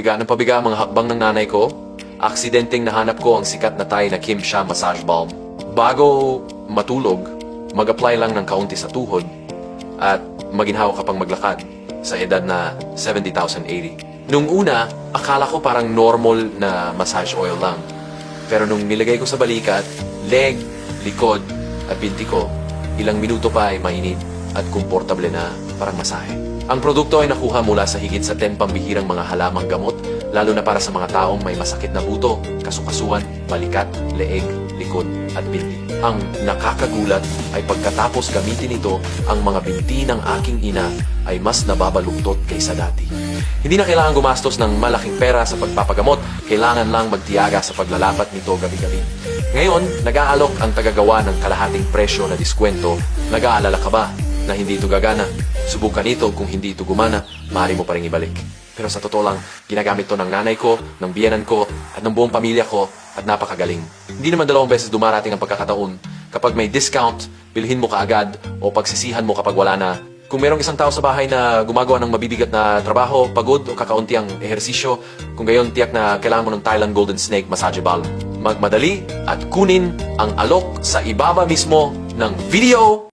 pabiga ng pabiga mga hakbang ng nanay ko. Aksidenteng nahanap ko ang sikat na Thai na Kim Sha Massage Balm. Bago matulog, mag-apply lang ng kaunti sa tuhod at maginhawa ka pang maglakad sa edad na 70,080. Nung una, akala ko parang normal na massage oil lang. Pero nung nilagay ko sa balikat, leg, likod, at binti ko, ilang minuto pa ay mainit at komportable na parang masahe. Ang produkto ay nakuha mula sa higit sa 10 pambihirang mga halamang gamot, lalo na para sa mga taong may masakit na buto, kasukasuan, balikat, leeg, likod, at binti. Ang nakakagulat ay pagkatapos gamitin ito, ang mga binti ng aking ina ay mas nababaluktot kaysa dati. Hindi na kailangan gumastos ng malaking pera sa pagpapagamot, kailangan lang magtiyaga sa paglalapat nito gabi-gabi. Ngayon, nag-aalok ang tagagawa ng kalahating presyo na diskwento. Nag-aalala ka ba na hindi ito gagana? Subukan ito kung hindi ito gumana, maaari mo pa rin ibalik. Pero sa totoo lang, ginagamit to ng nanay ko, ng biyenan ko, at ng buong pamilya ko, at napakagaling. Hindi naman dalawang beses dumarating ang pagkakataon. Kapag may discount, bilhin mo kaagad o pagsisihan mo kapag wala na. Kung merong isang tao sa bahay na gumagawa ng mabibigat na trabaho, pagod o kakaunti ang ehersisyo, kung gayon tiyak na kailangan mo ng Thailand Golden Snake Massage Balm. Magmadali at kunin ang alok sa ibaba mismo ng video